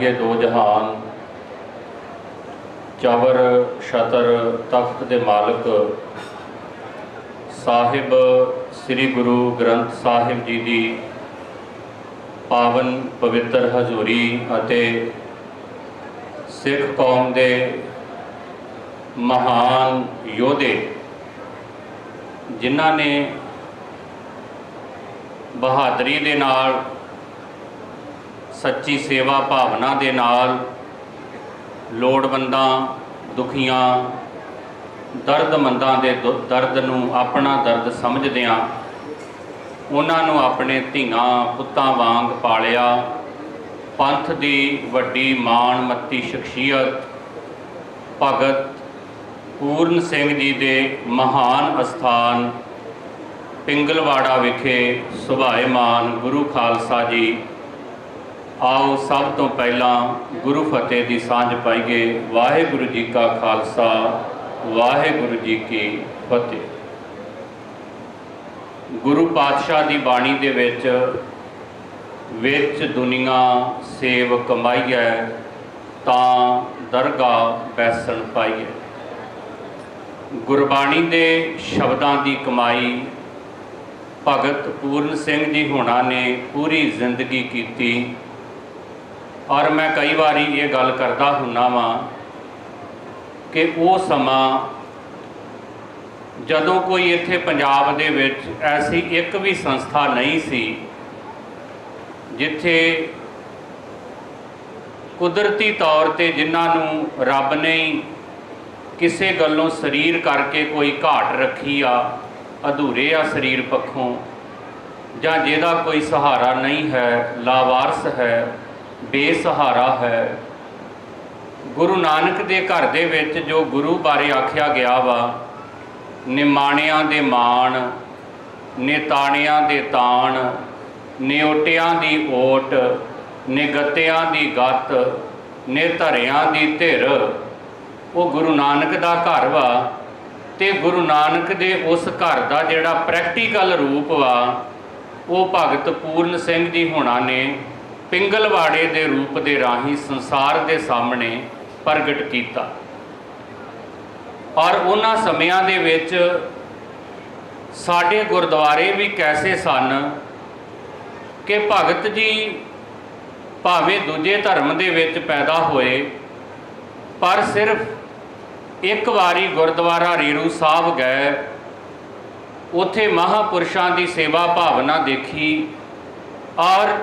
ਵਾਲੀਏ ਦੋ ਜਹਾਨ, ਚਵਰ ਸ਼ਤਰ ਤਖਤ ਦੇ ਮਾਲਕ, ਸਾਹਿਬ ਸ੍ਰੀ ਗੁਰੂ ਗ੍ਰੰਥ ਸਾਹਿਬ ਜੀ ਦੀ ਪਾਵਨ ਪਵਿੱਤਰ ਹਜ਼ੂਰੀ ਅਤੇ ਸਿੱਖ ਕੌਮ ਦੇ ਮਹਾਨ ਯੋਧੇ, ਜਿਨ੍ਹਾਂ ਨੇ ਬਹਾਦਰੀ ਦੇ ਨਾਲ ਸੱਚੀ ਸੇਵਾ ਭਾਵਨਾ ਦੇ ਨਾਲ ਲੋੜਵੰਦਾਂ, ਦੁਖੀਆਂ, ਦਰਦਮੰਦਾਂ ਦੇ ਦੁ- ਦਰਦ ਨੂੰ ਆਪਣਾ ਦਰਦ ਸਮਝਦਿਆਂ ਉਹਨਾਂ ਨੂੰ ਆਪਣੇ ਧੀਆਂ ਪੁੱਤਾਂ ਵਾਂਗ ਪਾਲਿਆ। ਪੰਥ ਦੀ ਵੱਡੀ ਮਾਣਮੱਤੀ ਸ਼ਖਸੀਅਤ ਭਗਤ ਪੂਰਨ ਸਿੰਘ ਜੀ ਦੇ ਮਹਾਨ ਅਸਥਾਨ ਪਿੰਗਲਵਾੜਾ ਵਿਖੇ ਸੁਭਾਏਮਾਨ ਗੁਰੂ ਖਾਲਸਾ ਜੀ ਆਓ ਸਭ ਤੋਂ ਪਹਿਲਾਂ ਗੁਰੂ ਫਤਿਹ ਦੀ ਸਾਂਝ ਪਾਈਏ। ਵਾਹਿਗੁਰੂ ਜੀ ਕਾ ਖਾਲਸਾ, ਵਾਹਿਗੁਰੂ ਜੀ ਕੀ ਫਤਿਹ। ਗੁਰੂ ਪਾਤਸ਼ਾਹ ਦੀ ਬਾਣੀ ਦੇ ਵਿੱਚ ਵਿੱਚ ਦੁਨੀਆ ਸੇਵ ਕਮਾਈਐ ਤਾਂ ਦਰਗਾਹ ਬੈਸਣ ਪਾਈਐ ਗੁਰਬਾਣੀ ਦੇ ਸ਼ਬਦਾਂ ਦੀ ਕਮਾਈ ਭਗਤ ਪੂਰਨ ਸਿੰਘ ਜੀ ਹੋਣਾ ਨੇ ਪੂਰੀ ਜ਼ਿੰਦਗੀ ਕੀਤੀ। ਔਰ ਮੈਂ ਕਈ ਵਾਰੀ ਇਹ ਗੱਲ ਕਰਦਾ ਹੁੰਨਾ ਵਾਂ ਕਿ ਉਹ ਸਮਾਂ ਜਦੋਂ ਕੋਈ ਇੱਥੇ ਪੰਜਾਬ ਦੇ ਵਿੱਚ ਐਸੀ ਇੱਕ ਵੀ ਸੰਸਥਾ ਨਹੀਂ ਸੀ ਜਿੱਥੇ ਕੁਦਰਤੀ ਤੌਰ ਤੇ ਜਿਨ੍ਹਾਂ ਨੂੰ ਰੱਬ ਨੇ ਕਿਸੇ ਗੱਲੋਂ ਸਰੀਰ ਕਰਕੇ ਕੋਈ ਘਾਟ ਰੱਖੀ ਆ, ਅਧੂਰੇ ਆ ਸਰੀਰ ਪੱਖੋਂ ਜਾਂ ਜਿਹਦਾ ਕੋਈ ਸਹਾਰਾ ਨਹੀਂ ਹੈ, ਲਾਵਾਰਸ ਹੈ ਬੇਸਹਾਰਾ ਹੈ। ਗੁਰੂ ਨਾਨਕ ਦੇ ਘਰ ਦੇ ਵਿੱਚ ਜੋ ਗੁਰੂ ਬਾਰੇ ਆਖਿਆ ਗਿਆ ਵਾ, ਨਿਮਾਣਿਆਂ ਦੇ ਮਾਣ, ਨਿਤਾਣਿਆਂ ਦੇ ਤਾਣ ਨਿਓਟਿਆਂ ਦੀ ਓਟ, ਨਿਗਤਿਆਂ ਦੀ ਗੱਤ, ਨਿਧਰਿਆਂ ਦੀ ਧਿਰ, ਉਹ ਗੁਰੂ ਨਾਨਕ ਦਾ ਘਰ ਵਾ ਤੇ ਗੁਰੂ ਨਾਨਕ ਦੇ ਉਸ ਘਰ ਦਾ ਜਿਹੜਾ ਪ੍ਰੈਕਟੀਕਲ ਰੂਪ ਵਾ, ਉਹ ਭਗਤ ਪੂਰਨ ਸਿੰਘ ਜੀ ਹੋਣਾ ਨੇ ਪਿੰਗਲਵਾੜੇ ਦੇ ਰੂਪ ਦੇ ਰਾਹੀਂ ਸੰਸਾਰ ਦੇ ਸਾਹਮਣੇ ਪ੍ਰਗਟ ਕੀਤਾ। ਔਰ ਉਹਨਾਂ ਸਮਿਆਂ ਦੇ ਵਿੱਚ ਸਾਡੇ ਗੁਰਦੁਆਰੇ ਵੀ ਕੈਸੇ ਸਨ ਕਿ ਭਗਤ ਜੀ ਭਾਵੇਂ ਦੂਜੇ ਧਰਮ ਦੇ ਵਿੱਚ ਪੈਦਾ ਹੋਏ, ਪਰ ਸਿਰਫ ਇੱਕ ਵਾਰੀ ਗੁਰਦੁਆਰਾ ਰੀਰੂ ਸਾਹਿਬ ਗਏ, ਉੱਥੇ ਮਹਾਪੁਰਸ਼ਾਂ ਦੀ ਸੇਵਾ ਭਾਵਨਾ ਦੇਖੀ ਔਰ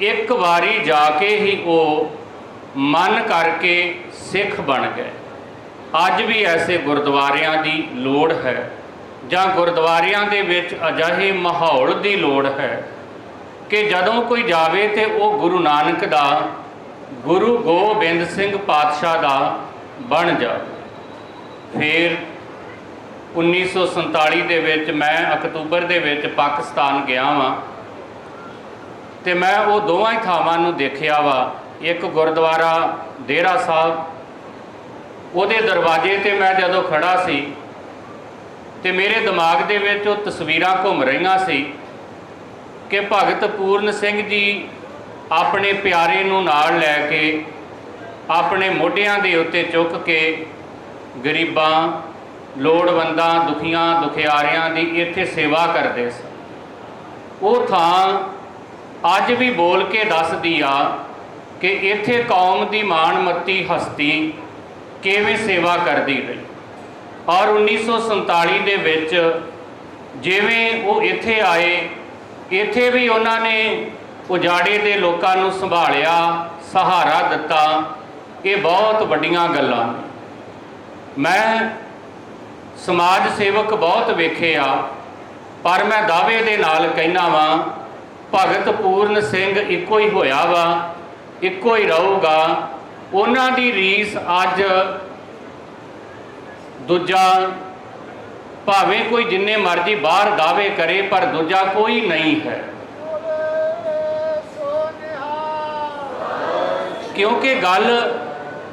ਇੱਕ ਵਾਰੀ ਜਾ ਕੇ ਹੀ ਉਹ ਮਨ ਕਰਕੇ ਸਿੱਖ ਬਣ ਗਏ। ਅੱਜ ਵੀ ਐਸੇ ਗੁਰਦੁਆਰਿਆਂ ਦੀ ਲੋੜ ਹੈ ਜਾਂ ਗੁਰਦੁਆਰਿਆਂ ਦੇ ਵਿੱਚ ਅਜਿਹੇ ਮਾਹੌਲ ਦੀ ਲੋੜ ਹੈ ਕਿ ਜਦੋਂ ਕੋਈ ਜਾਵੇ ਤੇ ਉਹ ਗੁਰੂ ਨਾਨਕ ਦਾ, ਗੁਰੂ ਗੋਬਿੰਦ ਸਿੰਘ ਪਾਤਸ਼ਾਹ ਦਾ ਬਣ ਜਾਵੇ। ਫਿਰ 1947 ਦੇ ਵਿੱਚ ਮੈਂ ਅਕਤੂਬਰ ਦੇ ਵਿੱਚ ਪਾਕਿਸਤਾਨ ਗਿਆ ਵਾਂ। ਤੇ ਮੈਂ ਉਹ ਦੋਵਾਂ ਹੀ ਥਾਵਾਂ ਨੂੰ ਦੇਖਿਆ ਵਾ। ਇੱਕ ਗੁਰਦੁਆਰਾ ਡੇਰਾ ਸਾਹਿਬ, ਉਹਦੇ ਦਰਵਾਜ਼ੇ ਤੇ ਮੈਂ ਜਦੋਂ ਖੜਾ ਸੀ ਤੇ ਮੇਰੇ ਦਿਮਾਗ ਦੇ ਵਿੱਚ ਉਹ ਤਸਵੀਰਾਂ ਘੁੰਮ ਰਹੀਆਂ ਸੀ ਕਿ ਭਗਤ ਪੂਰਨ ਸਿੰਘ ਜੀ ਆਪਣੇ ਪਿਆਰੇ ਨੂੰ ਨਾਲ ਲੈ ਕੇ, ਆਪਣੇ ਮੋਢਿਆਂ ਦੇ ਉੱਤੇ ਚੁੱਕ ਕੇ ਗਰੀਬਾਂ, ਲੋੜਵੰਦਾਂ, ਦੁਖੀਆਂ, ਦੁਖਿਆਰਿਆਂ ਦੀ ਇੱਥੇ ਸੇਵਾ ਕਰਦੇ ਸਨ ਉਹ ਥਾਂ ਅੱਜ ਵੀ ਬੋਲ ਕੇ ਦੱਸਦੀ ਆ ਕਿ ਇੱਥੇ ਕੌਮ ਦੀ ਮਾਣਮੱਤੀ ਹਸਤੀ ਕਿਵੇਂ ਸੇਵਾ ਕਰਦੀ ਰਹੀ। ਔਰ 1947 ਦੇ ਵਿੱਚ ਜਿਵੇਂ ਉਹ ਇੱਥੇ ਆਏ, ਇੱਥੇ ਵੀ ਉਹਨਾਂ ਨੇ ਉਜਾੜੇ ਦੇ ਲੋਕਾਂ ਨੂੰ ਸੰਭਾਲਿਆ, ਸਹਾਰਾ ਦਿੱਤਾ, ਇਹ ਬਹੁਤ ਵੱਡੀਆਂ ਗੱਲਾਂ ਨੇ। ਮੈਂ ਸਮਾਜ ਸੇਵਕ ਬਹੁਤ ਵੇਖੇ ਆ, ਪਰ ਮੈਂ ਦਾਅਵੇ ਦੇ ਨਾਲ ਕਹਿਣਾ ਵਾਂ ਭਗਤ ਪੂਰਨ ਸਿੰਘ ਇੱਕੋ ਹੀ ਹੋਇਆ ਵਾ ਇੱਕੋ ਹੀ ਰਹੂਗਾ। ਉਹਨਾਂ ਦੀ ਰੀਸ ਅੱਜ ਦੂਜਾ ਭਾਵੇਂ ਕੋਈ ਜਿੰਨੇ ਮਰਜ਼ੀ ਬਾਹਰ ਦਾਅਵੇ ਕਰੇ, ਪਰ ਦੂਜਾ ਕੋਈ ਨਹੀਂ ਹੈ। ਕਿਉਂਕਿ ਗੱਲ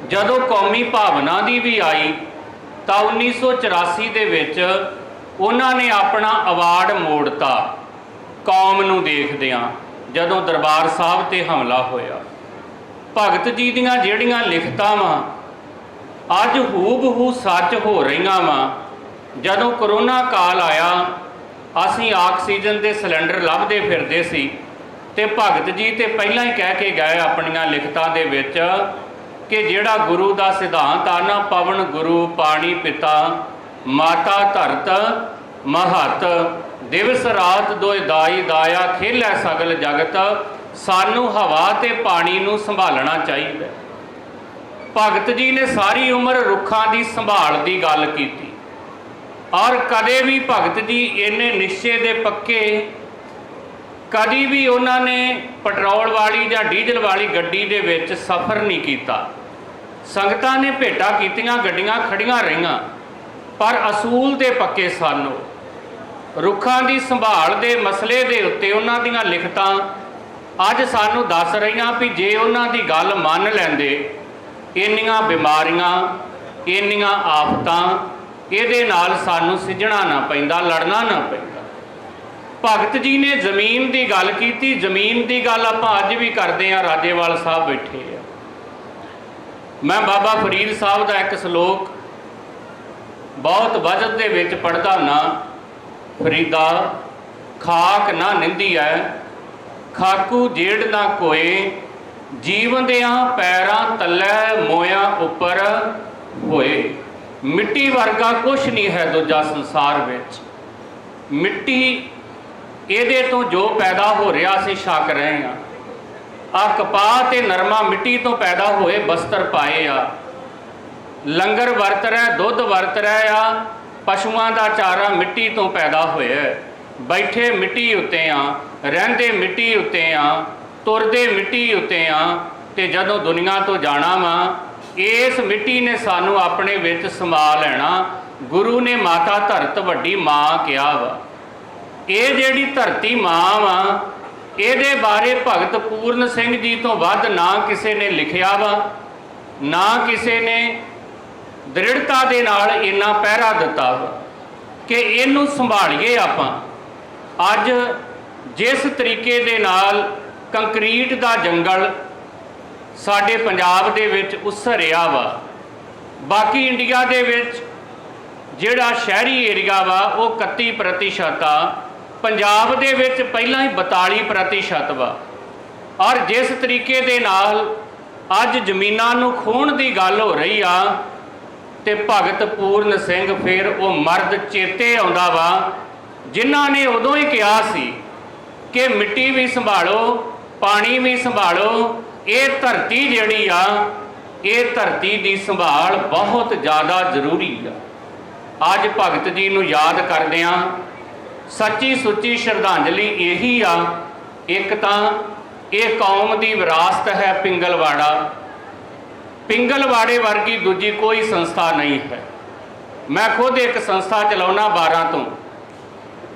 ਜਦੋਂ ਕੌਮੀ ਭਾਵਨਾ ਦੀ ਵੀ ਆਈ, ਤਾਂ 1984 ਦੇ ਵਿੱਚ ਉਹਨਾਂ ਨੇ ਆਪਣਾ ਅਵਾਰਡ ਮੋੜਤਾ। ਕੌਮ ਨੂੰ ਦੇਖਦਿਆਂ ਜਦੋਂ ਦਰਬਾਰ ਸਾਹਿਬ ਤੇ ਹਮਲਾ ਹੋਇਆ। ਭਗਤ ਜੀ ਦੀਆਂ ਜਿਹੜੀਆਂ ਲਿਖਤਾਂ ਵਾਂ, ਅੱਜ ਹੂਬਹੂ ਸੱਚ ਹੋ ਰਹੀਆਂ ਵਾਂ। ਜਦੋਂ ਕਰੋਨਾ ਕਾਲ ਆਇਆ, ਅਸੀਂ ਆਕਸੀਜਨ ਦੇ ਸਿਲੰਡਰ ਲੱਭਦੇ ਫਿਰਦੇ ਸੀ ਤੇ ਭਗਤ ਜੀ ਤੇ ਪਹਿਲਾਂ ਹੀ ਕਹਿ ਕੇ ਗਏ ਆਪਣੀਆਂ ਲਿਖਤਾਂ ਦੇ ਵਿੱਚ ਕਿ ਜਿਹੜਾ ਗੁਰੂ ਦਾ ਸਿਧਾਂਤ ਆ ਨਾ, ਪਵਨ ਗੁਰੂ, ਪਾਣੀ ਪਿਤਾ, ਮਾਤਾ ਧਰਤ, ਮਹਤ ਦਿਵਸ ਰਾਤ ਦੋਇ ਦਾਈ ਦਾਇਆ ਖੇਲੈ ਸਗਲ ਜਗਤ, ਸਾਨੂੰ ਹਵਾ ਤੇ ਪਾਣੀ ਨੂੰ ਸੰਭਾਲਣਾ ਚਾਹੀਦਾ। ਭਗਤ ਜੀ ਨੇ ਸਾਰੀ ਉਮਰ ਰੁੱਖਾਂ ਦੀ ਸੰਭਾਲ ਦੀ ਗੱਲ ਕੀਤੀ। ਔਰ ਕਦੇ ਵੀ ਭਗਤ ਜੀ ਇੰਨੇ ਨਿਸ਼ਚੇ ਦੇ ਪੱਕੇ, ਕਦੀ ਵੀ ਉਹਨਾਂ ਨੇ ਪੈਟਰੋਲ ਵਾਲੀ ਜਾਂ ਡੀਜ਼ਲ ਵਾਲੀ ਗੱਡੀ ਦੇ ਵਿੱਚ ਸਫ਼ਰ ਨਹੀਂ ਕੀਤਾ। ਸੰਗਤਾਂ ਨੇ ਭੇਟਾ ਕੀਤੀਆਂ, ਗੱਡੀਆਂ ਖੜੀਆਂ ਰਹੀਆਂ, ਪਰ ਅਸੂਲ ਦੇ ਪੱਕੇ ਸਨ ਉਹ। ਰੁੱਖਾਂ ਦੀ ਸੰਭਾਲ ਦੇ ਮਸਲੇ ਦੇ ਉੱਤੇ ਉਹਨਾਂ ਦੀਆਂ ਲਿਖਤਾਂ ਅੱਜ ਸਾਨੂੰ ਦੱਸ ਰਹੀਆਂ ਵੀ ਜੇ ਉਹਨਾਂ ਦੀ ਗੱਲ ਮੰਨ ਲੈਂਦੇ, ਇੰਨੀਆਂ ਬਿਮਾਰੀਆਂ, ਇੰਨੀਆਂ ਆਫਤਾਂ, ਇਹਦੇ ਨਾਲ ਸਾਨੂੰ ਸਿੱਝਣਾ ਨਾ ਪੈਂਦਾ, ਲੜਨਾ ਨਾ ਪੈਂਦਾ। ਭਗਤ ਜੀ ਨੇ ਜ਼ਮੀਨ ਦੀ ਗੱਲ ਕੀਤੀ, ਜ਼ਮੀਨ ਦੀ ਗੱਲ ਆਪਾਂ ਅੱਜ ਵੀ ਕਰਦੇ ਆ ਰਾਜੇਵਾਲ ਸਾਹਿਬ ਬੈਠੇ ਆ। ਮੈਂ ਬਾਬਾ ਫਰੀਦ ਸਾਹਿਬ ਦਾ ਇੱਕ ਸ਼ਲੋਕ ਬਹੁਤ ਵਜਦ ਦੇ ਵਿੱਚ ਪੜਦਾ ਨਾ ਫਰੀਦਾ, ਖਾਕ ਨਾ ਨਿੰਦੀ ਐ, ਖਾਕੂ ਜੇੜ ਨਾ ਕੋਏ ਜੀਵੰਦਿਆਂ ਪੈਰਾਂ ਤੱਲੇ ਮੋਇਆ ਉੱਪਰ ਹੋਏ। ਮਿੱਟੀ ਵਰਗਾ ਕੁਛ ਨਹੀਂ ਹੈ ਦੂਜਾ ਸੰਸਾਰ ਵਿੱਚ। ਮਿੱਟੀ ਇਹਦੇ ਤੋਂ ਜੋ ਪੈਦਾ ਹੋ ਰਿਹਾ ਅਸੀਂ ਛਕ ਰਹੇ ਹਾਂ। ਆ ਕਪਾਹ ਤੇ ਨਰਮਾ ਮਿੱਟੀ ਤੋਂ ਪੈਦਾ ਹੋਏ ਬਸਤਰ ਪਾਏ ਆ। ਲੰਗਰ ਵਰਤ ਰਿਹਾ, ਦੁੱਧ ਵਰਤ ਰਿਹਾ ਆ ਪਸ਼ੂਆਂ ਦਾ ਚਾਰਾ ਮਿੱਟੀ ਤੋਂ ਪੈਦਾ ਹੋਇਆ ਬੈਠੇ ਮਿੱਟੀ ਉੱਤੇ ਆ, ਰਹਿੰਦੇ ਮਿੱਟੀ ਉੱਤੇ ਆ, ਤੁਰਦੇ ਮਿੱਟੀ ਉੱਤੇ ਆ, ਤੇ ਜਦੋਂ ਦੁਨੀਆ ਤੋਂ ਜਾਣਾ ਵਾ, ਇਸ ਮਿੱਟੀ ਨੇ ਸਾਨੂੰ ਆਪਣੇ ਵਿੱਚ ਸਮਾ ਲੈਣਾ। ਗੁਰੂ ਨੇ ਮਾਤਾ ਧਰਤ ਵੱਡੀ ਮਾਂ ਕਿਹਾ ਵਾ। ਇਹ ਜਿਹੜੀ ਧਰਤੀ ਮਾਂ ਵਾ, ਇਹਦੇ ਬਾਰੇ ਭਗਤ ਪੂਰਨ ਸਿੰਘ ਜੀ ਤੋਂ ਵੱਧ ਨਾ ਕਿਸੇ ਨੇ ਲਿਖਿਆ ਵਾ, ਨਾ ਕਿਸੇ ਨੇ ਦ੍ਰਿੜਤਾ ਦੇ ਨਾਲ ਇੰਨਾ ਪਹਿਰਾ ਦਿੱਤਾ ਵਾ ਕਿ ਇਹਨੂੰ ਸੰਭਾਲੀਏ ਆਪਾਂ। ਅੱਜ ਜਿਸ ਤਰੀਕੇ ਦੇ ਨਾਲ ਕੰਕਰੀਟ ਦਾ ਜੰਗਲ ਸਾਡੇ ਪੰਜਾਬ ਦੇ ਵਿੱਚ ਉਸਰਿਆ ਵਾ, ਬਾਕੀ ਇੰਡੀਆ ਦੇ ਵਿੱਚ ਜਿਹੜਾ ਸ਼ਹਿਰੀ ਏਰੀਆ ਵਾ, ਉਹ 31% ਆ। ਪੰਜਾਬ ਦੇ ਵਿੱਚ ਪਹਿਲਾਂ ਹੀ 42% ਵਾ। ਔਰ ਜਿਸ ਤਰੀਕੇ ਦੇ ਨਾਲ ਅੱਜ ਜ਼ਮੀਨਾਂ ਨੂੰ ਖੋਣ ਦੀ ਗੱਲ ਹੋ ਰਹੀ ਆ ਤੇ ਭਗਤ ਪੂਰਨ ਸਿੰਘ ਫਿਰ ਉਹ ਮਰਦ ਚੇਤੇ ਆਉਂਦਾ ਵਾ, ਜਿਨ੍ਹਾਂ ਨੇ ਉਦੋਂ ਹੀ ਕਿਹਾ ਸੀ ਕਿ ਮਿੱਟੀ ਵੀ ਸੰਭਾਲੋ, ਪਾਣੀ ਵੀ ਸੰਭਾਲੋ, ਇਹ ਧਰਤੀ ਜਿਹੜੀ ਆ, ਇਹ ਧਰਤੀ ਦੀ ਸੰਭਾਲ ਬਹੁਤ ਜ਼ਿਆਦਾ ਜ਼ਰੂਰੀ ਆ। ਅੱਜ ਭਗਤ ਜੀ ਨੂੰ ਯਾਦ ਕਰਦਿਆਂ ਸੱਚੀ ਸੁੱਚੀ ਸ਼ਰਧਾਂਜਲੀ ਇਹੀ ਆ। ਇੱਕ ਤਾਂ ਇਹ ਕੌਮ ਦੀ ਵਿਰਾਸਤ ਹੈ ਪਿੰਗਲਵਾੜਾ। ਪਿੰਗਲਵਾੜੇ ਵਰਗੀ ਦੂਜੀ ਕੋਈ ਸੰਸਥਾ ਨਹੀਂ ਹੈ। ਮੈਂ ਖੁਦ ਇੱਕ ਸੰਸਥਾ ਚਲਾਉਣਾ 12 ਤੋਂ।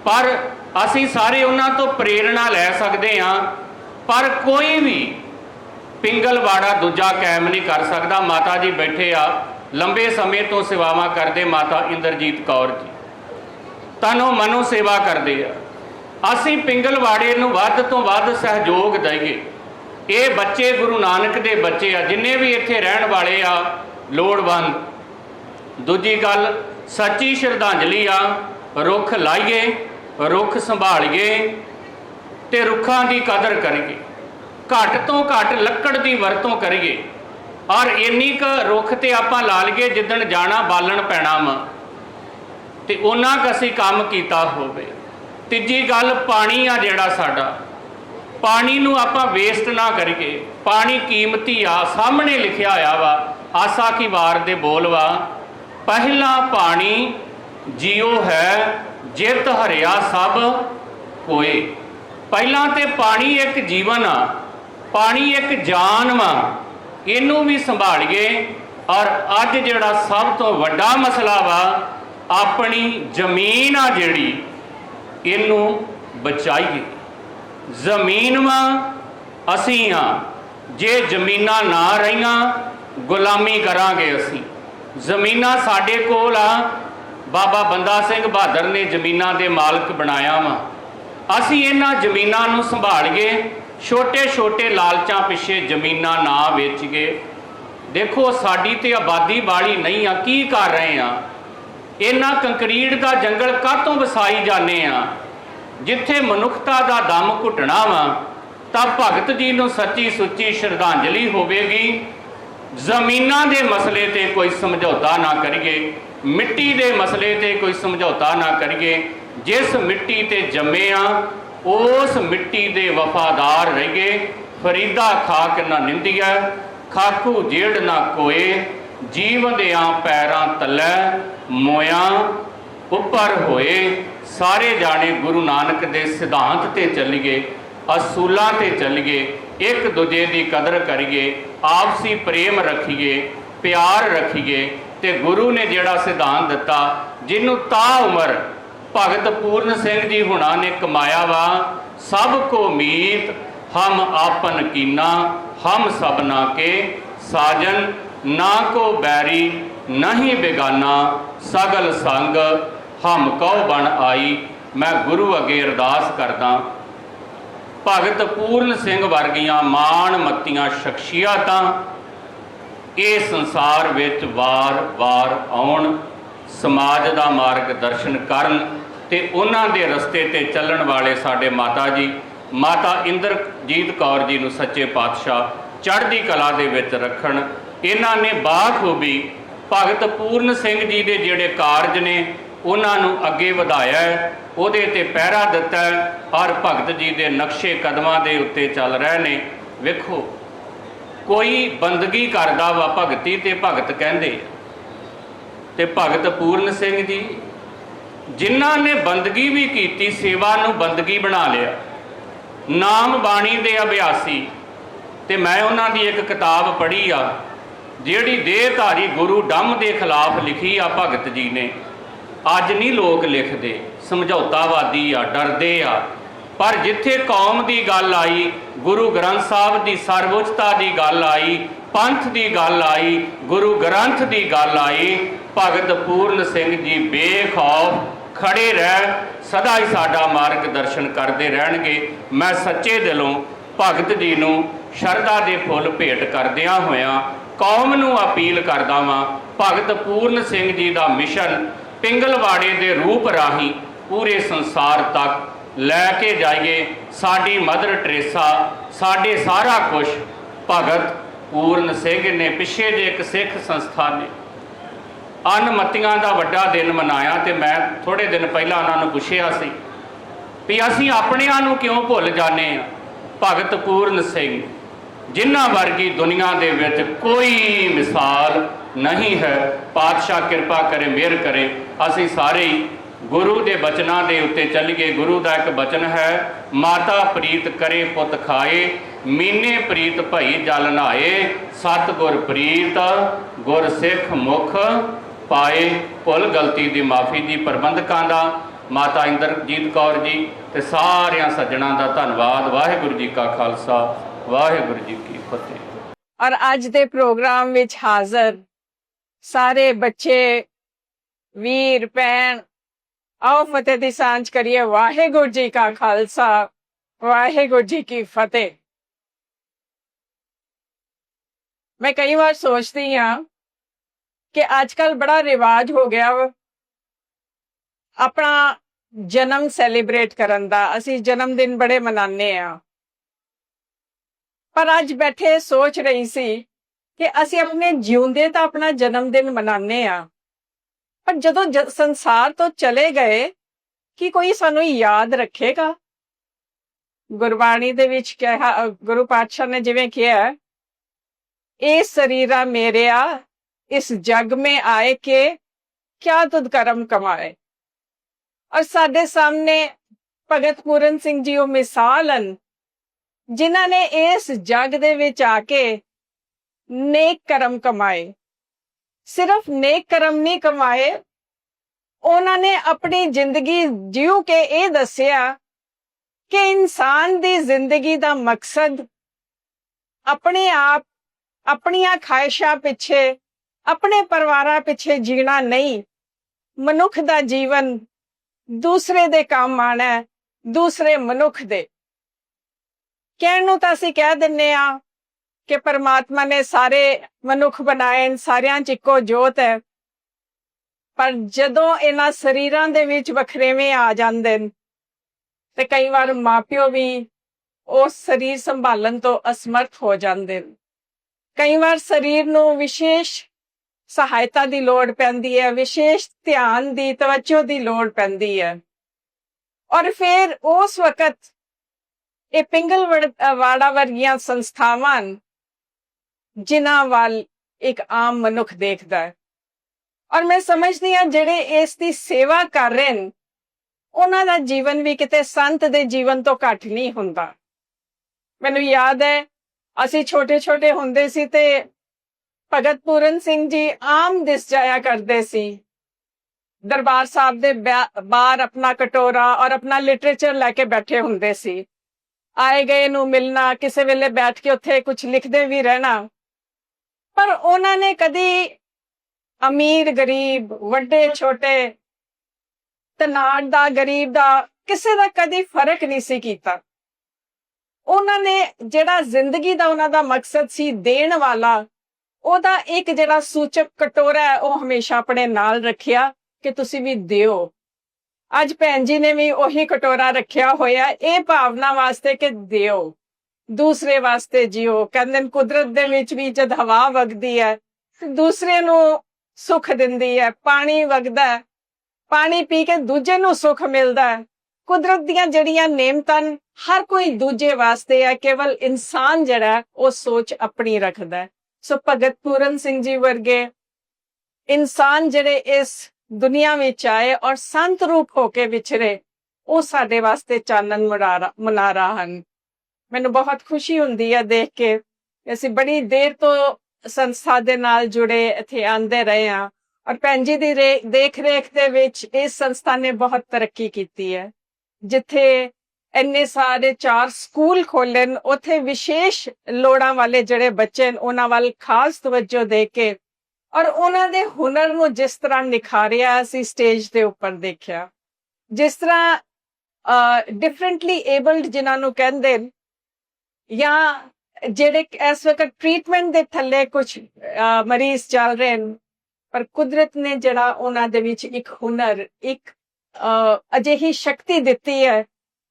ਪਰ ਅਸੀਂ ਸਾਰੇ ਉਹਨਾਂ ਤੋਂ ਪ੍ਰੇਰਣਾ ਲੈ ਸਕਦੇ ਹਾਂ, ਪਰ ਕੋਈ ਵੀ ਪਿੰਗਲਵਾੜਾ ਦੂਜਾ ਕਾਇਮ ਨਹੀਂ ਕਰ ਸਕਦਾ। ਮਾਤਾ ਜੀ ਬੈਠੇ ਆ, ਲੰਬੇ ਸਮੇਂ ਤੋਂ ਸੇਵਾਵਾਂ ਕਰਦੇ ਮਾਤਾ ਇੰਦਰਜੀਤ ਕੌਰ ਜੀ। ਤਨੋ ਮਨੋ ਸੇਵਾ ਕਰਦੇ ਆ। ਅਸੀਂ ਪਿੰਗਲਵਾੜੇ ਨੂੰ ਵੱਧ ਤੋਂ ਵੱਧ ਸਹਿਯੋਗ ਦਈਏ। ਇਹ ਬੱਚੇ ਗੁਰੂ ਨਾਨਕ ਦੇ ਬੱਚੇ ਆ, ਜਿੰਨੇ ਵੀ ਇੱਥੇ ਰਹਿਣ ਵਾਲੇ ਆ, ਲੋੜਵੰਦ। ਦੂਜੀ ਗੱਲ, ਸੱਚੀ ਸ਼ਰਧਾਂਜਲੀ ਆ, ਰੁੱਖ ਲਾਈਏ, ਰੁੱਖ ਸੰਭਾਲੀਏ ਤੇ ਰੁੱਖਾਂ ਦੀ ਕਦਰ ਕਰੀਏ। ਘੱਟ ਤੋਂ ਘੱਟ ਲੱਕੜ ਦੀ ਵਰਤੋਂ ਕਰੀਏ। ਔਰ ਇੰਨੀ ਕ ਰੁੱਖ ਤੇ ਆਪਾਂ ਲਾ ਲਈਏ ਜਿੱਦਣ ਜਾਣਾ ਬਾਲਣ ਪੈਣਾ ਵਾ। ਤੇ ਉਹਨਾਂ ਕ ਅਸੀਂ ਕੰਮ ਕੀਤਾ ਹੋਵੇ। ਤੀਜੀ ਗੱਲ, ਪਾਣੀ ਆ ਜਿਹੜਾ ਸਾਡਾ। ਪਾਣੀ ਨੂੰ ਆਪਾਂ ਵੇਸਟ ਨਾ ਕਰੀਏ। ਪਾਣੀ ਕੀਮਤੀ ਆ, ਸਾਹਮਣੇ ਲਿਖਿਆ ਹੋਇਆ ਵਾ, ਆਸਾ ਕੀ ਵਾਰ ਦੇ ਬੋਲ ਵਾ, ਪਹਿਲਾ ਪਾਣੀ ਜਿਉ ਹੈ, ਜਿਤ ਹਰਿਆ ਸਭ ਕੋਏ ਪਹਿਲਾਂ ਤੇ ਪਾਣੀ ਇੱਕ ਜੀਵਨ ਆ, ਪਾਣੀ ਇੱਕ ਜਾਨ ਵਾ, ਇਹਨੂੰ ਵੀ ਸੰਭਾਲੀਏ, ਔਰ ਅੱਜ ਜਿਹੜਾ ਸਭ ਤੋਂ ਵੱਡਾ ਮਸਲਾ ਵਾ, ਆਪਣੀ ਜ਼ਮੀਨ ਆ ਜਿਹੜੀ, ਇਹਨੂੰ ਬਚਾਈਏ। ਜ਼ਮੀਨ ਵਾ ਅਸੀਂ ਹਾਂ। ਜੇ ਜ਼ਮੀਨਾਂ ਨਾ ਰਹੀਆਂ, ਗੁਲਾਮੀ ਕਰਾਂਗੇ ਅਸੀਂ। ਜ਼ਮੀਨਾਂ ਸਾਡੇ ਕੋਲ ਆ। ਬਾਬਾ ਬੰਦਾ ਸਿੰਘ ਬਹਾਦਰ ਨੇ ਜ਼ਮੀਨਾਂ ਦੇ ਮਾਲਕ ਬਣਾਇਆ ਵਾ। ਅਸੀਂ ਇਹਨਾਂ ਜ਼ਮੀਨਾਂ ਨੂੰ ਸੰਭਾਲੀਏ, ਛੋਟੇ-ਛੋਟੇ ਲਾਲਚਾਂ ਪਿੱਛੇ ਜ਼ਮੀਨਾਂ ਨਾ ਵੇਚ ਗਏ ਦੇਖੋ, ਸਾਡੀ ਤੇ ਆਬਾਦੀ ਵਾਲੀ ਨਹੀਂ ਆ, ਕੀ ਕਰ ਰਹੇ ਆ? ਇਹਨਾਂ ਕੰਕਰੀਟ ਦਾ ਜੰਗਲ ਕਾਹਤੋਂ ਵਸਾਈ ਜਾਂਦੇ ਆ? ਜਿੱਥੇ ਮਨੁੱਖਤਾ ਦਾ ਦਮ ਘੁੱਟਣਾ ਵਾ, ਤਾਂ ਭਗਤ ਜੀ ਨੂੰ ਸੱਚੀ ਸੁੱਚੀ ਸ਼ਰਧਾਂਜਲੀ ਹੋਵੇਗੀ। ਜ਼ਮੀਨਾਂ ਦੇ ਮਸਲੇ ਤੇ ਕੋਈ ਸਮਝੌਤਾ ਨਾ ਕਰੀਏ, ਮਿੱਟੀ ਦੇ ਮਸਲੇ ਤੇ ਕੋਈ ਸਮਝੌਤਾ ਨਾ ਕਰੀਏ। ਜਿਸ ਮਿੱਟੀ ਤੇ ਜੰਮੇ ਆ, ਉਸ ਮਿੱਟੀ ਦੇ ਵਫਾਦਾਰ ਰਹੀਏ। ਫਰੀਦਾ ਖਾਕ ਨਾ ਨਿੰਦੀਐ, ਖਾਕੂ ਜੇੜ ਨਾ ਕੋਏ। ਜੀਵਦਿਆਂ ਪੈਰਾਂ ਤਲੇ ਮੋਇਆ ਉੱਪਰ ਹੋਏ। ਸਾਰੇ ਜਾਣੇ ਗੁਰੂ ਨਾਨਕ ਦੇ ਸਿਧਾਂਤ ਤੇ ਚੱਲੀਏ, ਅਸੂਲਾਂ ਤੇ ਚੱਲੀਏ, ਇੱਕ ਦੂਜੇ ਦੀ ਕਦਰ ਕਰੀਏ, ਆਪਸੀ ਪ੍ਰੇਮ ਰੱਖੀਏ, ਪਿਆਰ ਰੱਖੀਏ ਤੇ ਗੁਰੂ ਨੇ ਜਿਹੜਾ ਸਿਧਾਂਤ ਦਿੱਤਾ, ਜਿਹਨੂੰ ਤਾ ਉਮਰ ਭਗਤ ਪੂਰਨ ਸਿੰਘ ਜੀ ਹੁਣਾਂ ਨੇ ਕਮਾਇਆ ਵਾ, ਸਭ ਕੋ ਮੀਤ, ਹਮ ਆਪਨ ਕੀਨਾ, ਹਮ ਸਭਨਾ ਕੇ ਸਾਜਨ, ਨਾ ਕੋ ਬੈਰੀ, ਨਹੀਂ ਬੇਗਾਨਾ, ਸਗਲ ਸੰਗ ਹਮ ਕਉ ਬਣ ਆਈ, ਮੈਂ ਗੁਰੂ ਅੱਗੇ ਅਰਦਾਸ ਕਰਦਾ। ਭਗਤ ਪੂਰਨ ਸਿੰਘ ਵਰਗੀਆਂ ਮਾਣ ਮੱਤੀਆਂ ਸ਼ਖਸੀਅਤਾਂ, ਇਹ ਸੰਸਾਰ ਵਿੱਚ ਵਾਰ-ਵਾਰ ਆਉਣ, ਸਮਾਜ ਦਾ ਮਾਰਗਦਰਸ਼ਨ ਕਰਨ ਤੇ ਉਹਨਾਂ ਦੇ ਰਸਤੇ ਤੇ ਚੱਲਣ ਵਾਲੇ ਸਾਡੇ ਮਾਤਾ ਜੀ, ਮਾਤਾ ਇੰਦਰਜੀਤ ਕੌਰ ਜੀ ਨੂੰ ਸੱਚੇ ਪਾਤਸ਼ਾਹ ਚੜ੍ਹਦੀ ਕਲਾ ਦੇ ਵਿੱਚ ਰੱਖਣ। ਇਹਨਾਂ ਨੇ ਬਾਖੂਬੀ ਭਗਤ ਪੂਰਨ ਸਿੰਘ ਜੀ ਦੇ ਜਿਹੜੇ ਕਾਰਜ ਨੇ ਉਹਨਾਂ ਨੂੰ ਅੱਗੇ ਵਧਾਇਆ ਉਹਦੇ ਤੇ ਪਹਿਰਾ ਦਿੱਤਾ ਹੈ ਔਰ ਭਗਤ ਜੀ ਦੇ ਨਕਸ਼ੇ ਕਦਮਾਂ ਦੇ ਉੱਤੇ ਚੱਲ ਰਹੇ ਨੇ। ਵੇਖੋ, ਕੋਈ ਬੰਦਗੀ ਕਰਦਾ ਵਾ ਭਗਤੀ ਤੇ ਭਗਤ ਕਹਿੰਦੇ ਆ। ਤੇ ਭਗਤ ਪੂਰਨ ਸਿੰਘ ਜੀ, ਜਿਨ੍ਹਾਂ ਨੇ ਬੰਦਗੀ ਵੀ ਕੀਤੀ, ਸੇਵਾ ਨੂੰ ਬੰਦਗੀ ਬਣਾ ਲਿਆ। ਨਾਮ ਬਾਣੀ ਦੇ ਅਭਿਆਸੀ, ਤੇ ਮੈਂ ਉਹਨਾਂ ਦੀ ਇੱਕ ਕਿਤਾਬ ਪੜ੍ਹੀ ਆ, ਜਿਹੜੀ ਦੇਹਧਾਰੀ ਗੁਰੂ ਡੰਮ ਦੇ ਖਿਲਾਫ ਲਿਖੀ ਆ ਭਗਤ ਜੀ ਨੇ। ਅੱਜ ਨਹੀਂ ਲੋਕ ਲਿਖਦੇ, ਸਮਝੌਤਾਵਾਦੀ ਆ, ਡਰਦੇ ਆ। ਪਰ ਜਿੱਥੇ ਕੌਮ ਦੀ ਗੱਲ ਆਈ, ਗੁਰੂ ਗ੍ਰੰਥ ਸਾਹਿਬ ਦੀ ਸਰਵਉੱਚਤਾ ਦੀ ਗੱਲ ਆਈ, ਪੰਥ ਦੀ ਗੱਲ ਆਈ, ਗੁਰੂ ਗ੍ਰੰਥ ਦੀ ਗੱਲ ਆਈ, ਭਗਤ ਪੂਰਨ ਸਿੰਘ ਜੀ ਬੇਖੌਫ ਖੜੇ ਰਹਿ, ਸਦਾ ਹੀ ਸਾਡਾ ਮਾਰਗਦਰਸ਼ਨ ਕਰਦੇ ਰਹਿਣਗੇ। ਮੈਂ ਸੱਚੇ ਦਿਲੋਂ ਭਗਤ ਜੀ ਨੂੰ ਸ਼ਰਧਾ ਦੇ ਫੁੱਲ ਭੇਟ ਕਰਦਿਆਂ ਹੋਇਆਂ ਕੌਮ ਨੂੰ ਅਪੀਲ ਕਰਦਾ ਵਾਂ, ਭਗਤ ਪੂਰਨ ਸਿੰਘ ਜੀ ਦਾ ਮਿਸ਼ਨ ਪਿੰਗਲਵਾੜੇ ਦੇ ਰੂਪ ਰਾਹੀਂ ਪੂਰੇ ਸੰਸਾਰ ਤੱਕ ਲੈ ਕੇ ਜਾਈਏ ਸਾਡੀ ਮਦਰ ਟਰੇਸਾ, ਸਾਡੇ ਸਾਰਾ ਕੁਝ ਭਗਤ ਪੂਰਨ ਸਿੰਘ ਨੇ ਪਿੱਛੇ ਜੇ ਇੱਕ ਸਿੱਖ ਸੰਸਥਾ ਨੇ। ਅਨਮਤੀਆਂ ਦਾ ਵੱਡਾ ਦਿਨ ਮਨਾਇਆ ਤੇ ਮੈਂ ਥੋੜੇ ਦਿਨ ਪਹਿਲਾਂ ਉਹਨਾਂ ਨੂੰ ਪੁੱਛਿਆ ਸੀ ਵੀ ਅਸੀਂ ਆਪਣਿਆਂ ਨੂੰ ਕਿਉਂ ਭੁੱਲ ਜਾਂਦੇ ਆ ਭਗਤ ਪੂਰਨ ਸਿੰਘ, ਜਿਨ੍ਹਾਂ ਵਰਗੀ ਦੁਨੀਆ ਦੇ ਵਿੱਚ ਕੋਈ ਮਿਸਾਲ ਨਹੀਂ ਹੈ। ਪਾਤਸ਼ਾਹ ਕਿਰਪਾ ਕਰੇ, ਮਿਹਰ ਕਰੇ। ਅਸੀਂ ਸਾਰੇ ਗੁਰੂ ਦੇ ਬਚਨਾਂ ਦੇ ਉੱਤੇ ਚੱਲੀਏ। ਗੁਰੂ ਦਾ ਇੱਕ ਬਚਨ ਹੈ, ਮਾਤਾ ਪ੍ਰੀਤ ਕਰੇ ਪੁੱਤ ਖਾਏ, ਮੀਨੇ ਪ੍ਰੀਤ ਭਈ ਜਲ ਨਹਾਏ ਸਤ ਗੁਰ ਪ੍ਰੀਤ, ਗੁਰ ਸਿੱਖ ਮੁਖ ਪਾਏ। ਭੁੱਲ ਗਲਤੀ ਦੀ ਮਾਫੀ ਦੀ ਪ੍ਰਬੰਧਕਾਂ ਦਾ। ਮਾਤਾ ਇੰਦਰਜੀਤ ਕੌਰ ਜੀ ਤੇ ਸਾਰਿਆਂ ਸੱਜਣਾਂ ਦਾ ਧੰਨਵਾਦ। ਵਾਹਿਗੁਰੂ ਜੀ ਕਾ ਖਾਲਸਾ, ਵਾਹਿਗੁਰੂ ਜੀ ਕੀ ਫਤਿਹ। ਔਰ ਅੱਜ ਦੇ ਪ੍ਰੋਗਰਾਮ ਵਿੱਚ ਹਾਜ਼ਰ ਸਾਰੇ ਬੱਚੇ, ਵੀਰ, ਭੈਣ, ਆਓ ਫਤਿਹ ਦੀ ਸਾਂਝ ਕਰੀਏ। ਵਾਹਿਗੁਰੂ ਜੀ ਕਾ ਖਾਲਸਾ, ਵਾਹਿਗੁਰੂ ਜੀ ਕੀ ਫਤਿਹ। ਮੈਂ ਕਈ ਵਾਰ ਸੋਚਦੀ ਹਾਂ ਕਿ ਅੱਜ ਕੱਲ ਬੜਾ ਰਿਵਾਜ ਹੋ ਗਿਆ ਵਾ। ਆਪਣਾ ਜਨਮ ਸੈਲੀਬ੍ਰੇਟ ਕਰਨ ਦਾ। ਅਸੀਂ ਜਨਮ ਦਿਨ ਬੜੇ ਮਨਾਉਂਦੇ ਆ ਪਰ ਅੱਜ ਬੈਠੇ ਸੋਚ ਰਹੀ ਸੀ ਕਿ ਅਸੀਂ ਆਪਣੇ ਜਿਉਂਦੇ ਤਾਂ ਆਪਣਾ ਜਨਮ ਦਿਨ ਮਨਾਉਂਦੇ ਆ ਪਰ ਜਦੋਂ ਸੰਸਾਰ ਤੋਂ ਚਲੇ ਗਏ, ਕੀ ਕੋਈ ਸਾਨੂੰ ਯਾਦ ਰੱਖੇਗਾ? ਗੁਰਬਾਣੀ ਦੇ ਵਿੱਚ ਕਿਹਾ ਗੁਰੂ ਪਾਤਸ਼ਾਹ ਨੇ ਜਿਵੇਂ ਕਿਹਾ ਇਹ ਸਰੀਰਾ ਮੇਰਿਆ, ਇਸ ਜਗ में ਆਏ ਕੇ, ਕਿਆ ਤੁਧ ਕਰਮ ਕਮਾਏ? ਔਰ ਸਾਡੇ ਸਾਹਮਣੇ ਭਗਤ ਪੂਰਨ ਸਿੰਘ ਜੀ ਉਹ ਮਿਸਾਲ ਹਨ, ਜਿਨ੍ਹਾਂ ਨੇ ਇਸ ਜਗ ਦੇ ਵਿੱਚ ਆ ਕੇ ਨੇਕ ਕਰਮ ਕਮਾਏ। ਸਿਰਫ ਨੇਕ ਕਰਮ ਨਹੀਂ ਕਮਾਏ, ਉਹਨਾਂ ਨੇ ਆਪਣੀ ਜ਼ਿੰਦਗੀ ਜਿਉ ਕੇ ਇਹ ਦੱਸਿਆ ਕਿ ਇਨਸਾਨ ਦੀ ਜ਼ਿੰਦਗੀ ਦਾ ਮਕਸਦ ਆਪਣੇ ਆਪ, ਆਪਣੀਆਂ ਖਾਹਿਸ਼ਾਂ ਪਿੱਛੇ, ਆਪਣੇ ਪਰਿਵਾਰਾਂ ਪਿੱਛੇ ਜੀਣਾ ਨਹੀਂ। ਮਨੁੱਖ ਦਾ ਜੀਵਨ ਦੂਸਰੇ ਦੇ ਕੰਮ ਆਣਾ ਦੂਸਰੇ ਮਨੁੱਖ ਦੇ। ਕਹਿਣ ਨੂੰ ਤਾਂ ਅਸੀਂ ਕਹਿ ਦਿੰਨੇ ਆ ਕਿ ਪਰਮਾਤਮਾ ਨੇ ਸਾਰੇ ਮਨੁੱਖ ਬਣਾਏ, ਸਾਰਿਆਂ 'ਚ ਇੱਕੋ ਜੋਤ ਹੈ। ਪਰ ਜਦੋਂ ਇਹਨਾਂ ਸਰੀਰਾਂ ਦੇ ਵਿੱਚ ਵਖਰੇਵੇਂ ਆ ਜਾਂਦੇ ਨੇ, ਤੇ ਕਈ ਵਾਰ ਮਾਪਿਓ ਵੀ ਉਸ ਸਰੀਰ ਸੰਭਾਲਣ ਤੋਂ ਅਸਮਰਥ ਹੋ ਜਾਂਦੇ ਨੇ। ਕਈ ਵਾਰ ਸਰੀਰ ਨੂੰ ਵਿਸ਼ੇਸ਼ ਸਹਾਇਤਾ ਦੀ ਲੋੜ ਪੈਂਦੀ ਹੈ, ਵਿਸ਼ੇਸ਼ ਧਿਆਨ ਦੀ, ਤਵੱਜੋ ਦੀ ਲੋੜ ਪੈਂਦੀ ਹੈ। ਔਰ ਫਿਰ ਉਸ ਵਕਤ ਇਹ ਪਿੰਗਲ ਵੜ- ਵਾੜਾ ਵਰਗੀਆਂ ਸੰਸਥਾਵਾਂ ਜਿਨ੍ਹਾਂ ਵੱਲ ਇੱਕ ਆਮ ਮਨੁੱਖ ਦੇਖਦਾ ਹੈ। ਔਰ ਮੈਂ ਸਮਝਦੀ ਹਾਂ ਜਿਹੜੇ ਇਸ ਦੀ ਸੇਵਾ ਕਰ ਰਹੇ ਨੇ, ਉਹਨਾਂ ਦਾ ਜੀਵਨ ਵੀ ਕਿਤੇ ਸੰਤ ਦੇ ਜੀਵਨ ਤੋਂ ਘੱਟ ਨਹੀਂ ਹੁੰਦਾ। ਮੈਨੂੰ ਯਾਦ ਹੈ, ਅਸੀਂ ਛੋਟੇ ਛੋਟੇ ਹੁੰਦੇ ਸੀ ਤੇ ਭਗਤ ਪੂਰਨ ਸਿੰਘ ਜੀ ਆਮ ਦਿਸ ਜਾਇਆ ਕਰਦੇ ਸੀ। ਦਰਬਾਰ ਸਾਹਿਬ ਦੇ ਬਾ- ਬਾਹਰ ਆਪਣਾ ਕਟੋਰਾ ਔਰ ਆਪਣਾ ਲਿਟਰੇਚਰ ਲੈ ਕੇ ਬੈਠੇ ਹੁੰਦੇ ਸੀ। ਆਏ ਗਏ ਨੂੰ ਮਿਲਣਾ, ਕਿਸੇ ਵੇਲੇ ਬੈਠ ਕੇ ਉੱਥੇ ਕੁਝ ਲਿਖਦੇ ਵੀ ਰਹਿਣਾ। ਪਰ ਉਹਨਾਂ ਨੇ ਕਦੀ ਅਮੀਰ ਗਰੀਬ, ਵੱਡੇ ਛੋਟੇ, ਤਨਾੜ ਦਾ, ਗਰੀਬ ਦਾ ਕਿਸੇ ਦਾ ਕਦੀ ਫ਼ਰਕ ਨਹੀਂ ਸੀ ਕੀਤਾ। ਉਹਨਾਂ ਨੇ ਜਿਹੜਾ ਜ਼ਿੰਦਗੀ ਦਾ ਉਹਨਾਂ ਦਾ ਮਕਸਦ ਸੀ ਦੇਣ ਵਾਲਾ, ਉਹਦਾ ਇੱਕ ਜਿਹੜਾ ਸੂਚਕ ਕਟੋਰਾ ਹੈ, ਉਹ ਹਮੇਸ਼ਾ ਆਪਣੇ ਨਾਲ ਰੱਖਿਆ ਕਿ ਤੁਸੀਂ ਵੀ ਦਿਓ। ਅੱਜ ਭੈਣ ਜੀ ਨੇ ਵੀ ਉਹੀ ਕਟੋਰਾ ਰੱਖਿਆ ਹੋਇਆ, ਇਹ ਭਾਵਨਾ ਵਾਸਤੇ ਕਿ ਦਿਓ। ਦੂਸਰੇ ਵਾਸਤੇ ਜਿਓ। ਕਹਿੰਦੇ ਨੇ ਕੁਦਰਤ ਦੇ ਵਿੱਚ ਵੀ ਜਦ ਹਵਾ ਵਗਦੀ ਹੈ ਦੂਸਰੇ ਨੂੰ ਸੁੱਖ ਦਿੰਦੀ ਹੈ, ਪਾਣੀ ਵਗਦਾ ਹੈ। ਪਾਣੀ ਪੀ ਕੇ ਦੂਜੇ ਨੂੰ ਸੁੱਖ ਮਿਲਦਾ ਹੈ। ਕੁਦਰਤ ਦੀਆਂ ਜਿਹੜੀਆਂ ਨੇਮਤਾਂ ਹਰ ਕੋਈ ਦੂਜੇ ਵਾਸਤੇ ਹੈ, ਕੇਵਲ ਇਨਸਾਨ ਜਿਹੜਾ ਉਹ ਸੋਚ ਆਪਣੀ ਰੱਖਦਾ ਹੈ। ਸੋ ਭਗਤ ਪੂਰਨ ਸਿੰਘ ਜੀ ਵਰਗੇ ਇਨਸਾਨ ਜਿਹੜੇ ਇਸ ਦੁਨੀਆ ਵਿੱਚ ਆਏ ਔਰ ਸੰਤ ਰੂਪ ਹੋ ਕੇ ਵਿਚਰੇ ਉਹ ਸਾਡੇ ਵਾਸਤੇ ਚਾਨਣ ਮਨਾਰਾ ਮੁਨਾਰਾ ਹਨ। ਮੈਨੂੰ ਬਹੁਤ ਖੁਸ਼ੀ ਹੁੰਦੀ ਹੈ ਦੇਖ ਕੇ। ਅਸੀਂ ਬੜੀ ਦੇਰ ਤੋਂ ਸੰਸਥਾ ਦੇ ਨਾਲ ਜੁੜੇ, ਇੱਥੇ ਆਂਦੇ ਰਹੇ ਹਾਂ ਔਰ ਭੈਣ ਜੀ ਦੀ ਰੇ- ਦੇਖ ਰੇਖ ਦੇ ਵਿੱਚ ਇਸ ਸੰਸਥਾ ਨੇ ਬਹੁਤ ਤਰੱਕੀ ਕੀਤੀ ਹੈ। ਜਿੱਥੇ ਇੰਨੇ ਸਾਰੇ ਚਾਰ ਸਕੂਲ ਖੋਲੇ ਨੇ ਉੱਥੇ ਵਿਸ਼ੇਸ਼ ਲੋੜਾਂ ਵਾਲੇ ਜਿਹੜੇ ਬੱਚੇ ਨੇ ਉਹਨਾਂ ਵੱਲ ਖਾਸ ਤਵੱਜੋ ਦੇ ਕੇ ਔਰ ਉਹਨਾਂ ਦੇ ਹੁਨਰ ਨੂੰ ਜਿਸ ਤਰ੍ਹਾਂ ਨਿਖਾਰਿਆ, ਅਸੀਂ ਸਟੇਜ ਦੇ ਉੱਪਰ ਦੇਖਿਆ। ਜਿਸ ਤਰ੍ਹਾਂ ਡਿਫਰੈਂਟਲੀ ਏਬਲਡ ਜਿਨ੍ਹਾਂ ਨੂੰ ਕਹਿੰਦੇ ਨੇ ਜਾਂ ਜਿਹੜੇ ਇਸ ਵਕਤ ਟ੍ਰੀਟਮੈਂਟ ਦੇ ਥੱਲੇ ਕੁਝ ਮਰੀਜ਼ ਚੱਲ ਰਹੇ ਨੇ ਪਰ ਕੁਦਰਤ ਨੇ ਜਿਹੜਾ ਉਹਨਾਂ ਦੇ ਵਿੱਚ ਇੱਕ ਹੁਨਰ, ਇੱਕ ਅਜਿਹੀ ਸ਼ਕਤੀ ਦਿੱਤੀ ਹੈ,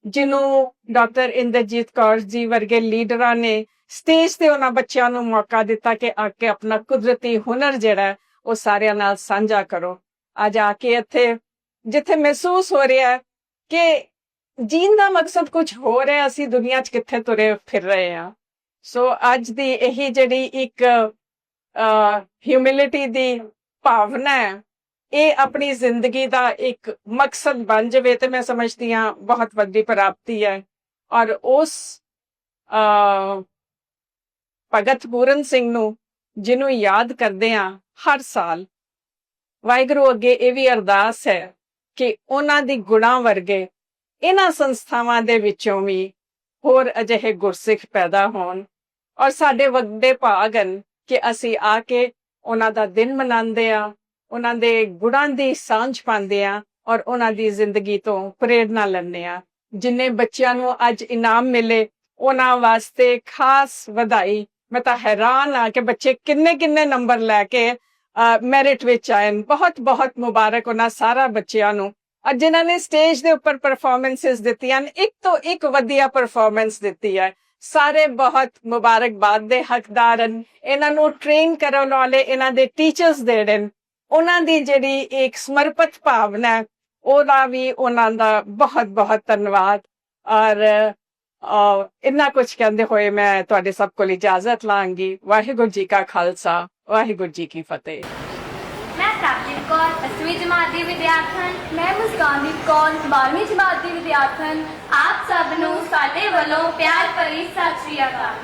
ਜਿਹਨੂੰ ਡਾਕਟਰ ਇੰਦਰਜੀਤ ਕੌਰ ਜੀ ਵਰਗੇ ਲੀਡਰਾਂ ਨੇ ਸਟੇਜ ਤੇ ਉਹਨਾਂ ਬੱਚਿਆਂ ਨੂੰ ਮੌਕਾ ਦਿੱਤਾ ਕਿ ਆ ਕੇ ਆਪਣਾ ਕੁਦਰਤੀ ਹੁਨਰ ਜਿਹੜਾ ਉਹ ਸਾਰਿਆਂ ਨਾਲ ਸਾਂਝਾ ਕਰੋ। ਅੱਜ ਆ ਕੇ ਇੱਥੇ, ਜਿੱਥੇ ਮਹਿਸੂਸ ਹੋ ਰਿਹਾ ਕਿ ਜੀਣ ਦਾ ਮਕਸਦ ਕੁਝ ਹੋਰ ਹੈ, ਅਸੀਂ ਦੁਨੀਆ 'ਚ ਕਿੱਥੇ ਤੁਰੇ ਫਿਰ ਰਹੇ ਹਾਂ। ਸੋ ਅੱਜ ਦੀ ਇਹੀ ਜਿਹੜੀ ਇੱਕ ਹਿਊਮਿਲਿਟੀ ਦੀ ਭਾਵਨਾ ਹੈ, ਇਹ ਆਪਣੀ ਜ਼ਿੰਦਗੀ ਦਾ ਇੱਕ ਮਕਸਦ ਬਣ ਜਾਵੇ ਤੇ ਮੈਂ ਸਮਝਦੀ ਹਾਂ ਬਹੁਤ ਵੱਡੀ ਪ੍ਰਾਪਤੀ ਹੈ। ਔਰ ਉਸ ਭਗਤ ਪੂਰਨ ਸਿੰਘ ਨੂੰ, ਜਿਹਨੂੰ ਯਾਦ ਕਰਦੇ ਹਾਂ ਹਰ ਸਾਲ, ਵਾਹਿਗੁਰੂ ਅੱਗੇ ਇਹ ਵੀ ਅਰਦਾਸ ਹੈ ਕਿ ਉਹਨਾਂ ਦੀ ਗੁਣਾ ਵਰਗੇ ਇਹਨਾਂ ਸੰਸਥਾਵਾਂ ਦੇ ਵਿੱਚੋਂ ਵੀ ਹੋਰ ਅਜਿਹੇ ਗੁਰਸਿੱਖ ਪੈਦਾ ਹੋਣ ਔਰ ਸਾਡੇ ਵੱਡੇ ਭਾਗ ਕਿ ਅਸੀਂ ਆ ਕੇ ਉਹਨਾਂ ਦਾ ਦਿਨ ਮਨਾਉਂਦੇ ਆ ਉਹਨਾਂ ਦੇ ਗੁਣਾਂ ਦੀ ਸਾਂਝ ਪਾਉਂਦੇ ਆ ਔਰ ਉਹਨਾਂ ਦੀ ਜ਼ਿੰਦਗੀ ਤੋਂ ਪ੍ਰੇਰਨਾ ਲੈਂਦੇ ਆ ਜਿੰਨੇ ਬੱਚਿਆਂ ਨੂੰ ਅੱਜ ਇਨਾਮ ਮਿਲੇ, ਉਹਨਾਂ ਵਾਸਤੇ ਖਾਸ ਵਧਾਈ। ਮੈਂ ਤਾਂ ਹੈਰਾਨ ਆ ਕਿ ਬੱਚੇ ਕਿੰਨੇ ਕਿੰਨੇ ਨੰਬਰ ਲੈ ਕੇ ਮੈਰਿਟ ਵਿੱਚ ਆਏ ਬਹੁਤ ਬਹੁਤ ਮੁਬਾਰਕ ਉਹਨਾਂ ਸਾਰਾ ਬੱਚਿਆਂ ਨੂੰ। ਅੱਜ ਜਿਨ੍ਹਾਂ ਨੇ ਸਟੇਜ ਦੇ ਉੱਪਰ ਪਰਫਾਰਮੈਂਸਸ ਦਿੱਤੀਆਂ ਇੱਕ ਤੋਂ ਇੱਕ ਵਧੀਆ ਪਰਫਾਰਮੈਂਸ ਦਿੱਤੀ ਹੈ। ਸਾਰੇ ਬਹੁਤ ਮੁਬਾਰਕਬਾਦ ਦੇ ਹੱਕਦਾਰ ਹਨ। ਇਹਨਾਂ ਨੂੰ ਟ੍ਰੇਨ ਕਰਨ ਵਾਲੇ ਇਹਨਾਂ ਦੇ ਟੀਚਰਸ ਦੇ ਨੇ। ਉਹਨਾਂ ਦੀ ਜਿਹੜੀ ਇੱਕ ਸਮਰਪਿਤ ਭਾਵਨਾ ਉਹਦਾ ਵੀ ਉਹਨਾਂ ਦਾ ਬਹੁਤ ਬਹੁਤ ਧੰਨਵਾਦ। ਔਰ ਅਹ, ਇੰਨਾ ਕੁਝ ਕਹਿੰਦੇ ਹੋਏ ਮੈਂ ਤੁਹਾਡੇ ਸਭ ਕੋਲ ਇਜਾਜ਼ਤ ਲਾਂਗੀ। ਵਾਹਿਗੁਰੂ ਜੀ ਕਾ ਖਾਲਸਾ ਵਾਹਿਗੁਰੂ ਜੀ ਕੀ ਫਤਿਹ। ਮੈਂ ਪ੍ਰਾਪਤਿਕ ਕੌਰ ਜਮਾਤ ਦੀ ਵਿਦਿਆਰਥਣ, ਮੈਂ ਮੁਸਕਾਨਦੀਪ ਕੌਰ 12ਵੀਂ ਜਮਾਤ ਦੀ ਵਿਦਿਆਰਥਣ। ਆਪ ਸਭ ਨੂੰ ਸਾਡੇ ਵੱਲੋਂ ਪਿਆਰ ਭਰੀ ਸਤਿ ਸ਼੍ਰੀ ਅਕਾਲ।